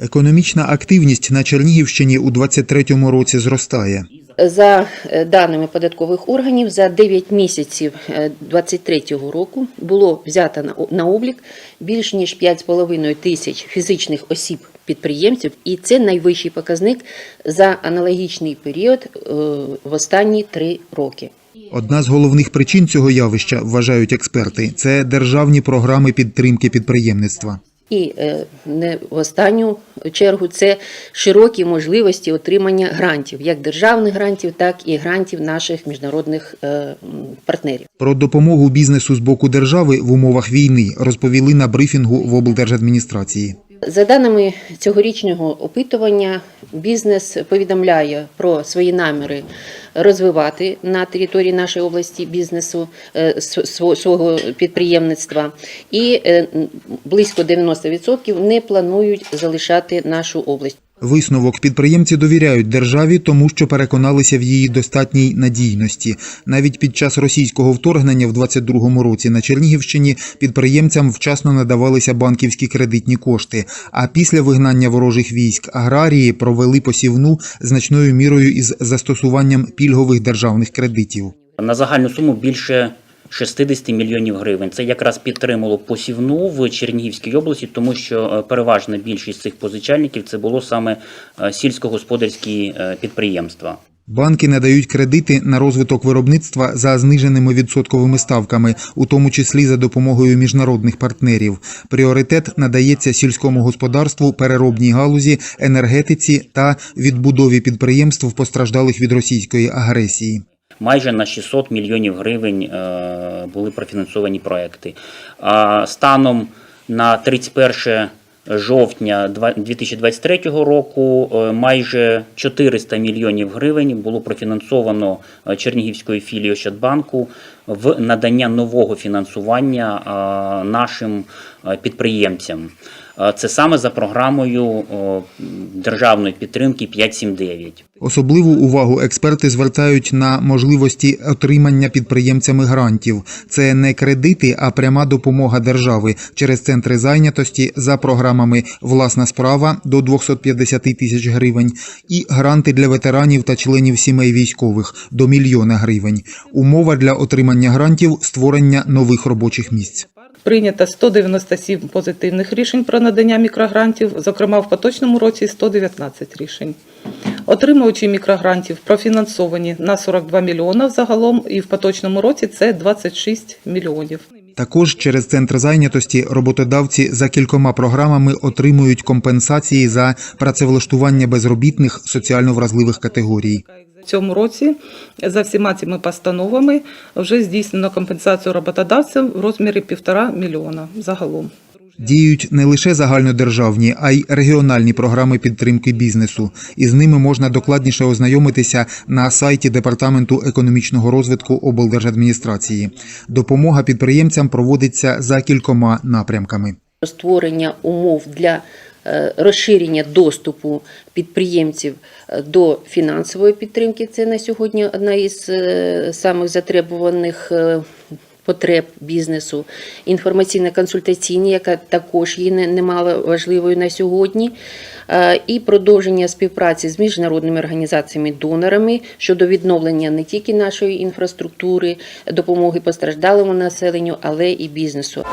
Економічна активність на Чернігівщині у 2023 році зростає. За е, даними податкових органів, за 9 місяців 2023 року було взято на облік більш ніж 5,5 тисяч фізичних осіб підприємців, і це найвищий показник за аналогічний період е, в останні три роки. Одна з головних причин цього явища, вважають експерти, це державні програми підтримки підприємництва. І е, не в останню чергу це широкі можливості отримання грантів, як державних грантів, так і грантів наших міжнародних е, партнерів. Про допомогу бізнесу з боку держави в умовах війни розповіли на брифінгу в облдержадміністрації. За даними цьогорічного опитування, бізнес повідомляє про свої наміри розвивати на території нашої області бізнесу е, св- св- свого підприємництва, і е, близько 90% не планують залишати нашу область. Висновок підприємці довіряють державі, тому що переконалися в її достатній надійності. Навіть під час російського вторгнення в 22-му році на Чернігівщині підприємцям вчасно надавалися банківські кредитні кошти. А після вигнання ворожих військ аграрії провели посівну значною мірою із застосуванням пільгових державних кредитів. на загальну суму більше 60 мільйонів гривень. Це якраз підтримало посівну в Чернігівській області, тому що е, переважна більшість цих позичальників це було саме е, сільськогосподарські е, підприємства. Банки надають кредити на розвиток виробництва за зниженими відсотковими ставками, у тому числі за допомогою міжнародних партнерів. Пріоритет надається сільському господарству, переробній галузі, енергетиці та відбудові підприємств, постраждалих від російської агресії. Майже на 600 мільйонів гривень е, були профінансовані проекти. А станом на 31 жовтня два- 2023 року е, майже 400 мільйонів гривень було профінансовано е, Чернігівською філією Ощадбанку в надання нового фінансування нашим підприємцям. Е, Це саме за програмою державної підтримки 579. Особливу увагу експерти звертають на можливості отримання підприємцями грантів. Це не кредити, а пряма допомога держави через центри зайнятості за програмами Власна справа до 250 тисяч гривень і гранти для ветеранів та членів сімей військових до мільйона гривень. Умова для отримання грантів створення нових робочих місць. Прийнято 197 позитивних рішень про надання мікрогрантів, зокрема в поточному році 119 рішень. Отримувачі мікрогрантів профінансовані на 42 мільйона загалом, і в поточному році це 26 мільйонів. Також через центр зайнятості роботодавці за кількома програмами отримують компенсації за працевлаштування безробітних соціально вразливих категорій. В цьому році за всіма цими постановами вже здійснено компенсацію роботодавцям в розмірі 1,5 мільйона загалом. Діють не лише загальнодержавні, а й регіональні програми підтримки бізнесу. Із ними можна докладніше ознайомитися на сайті Департаменту економічного розвитку облдержадміністрації. Допомога підприємцям проводиться за кількома напрямками. створення умов для розширення доступу підприємців е, до фінансової підтримки. Це на сьогодні одна із е, самих затребуваних. е, Потреб бізнесу, інформаційно-консультаційні, яка також є не- немало важливою на сьогодні, е, і продовження співпраці з міжнародними організаціями-донорами щодо відновлення не тільки нашої інфраструктури, допомоги постраждалому населенню, але і бізнесу.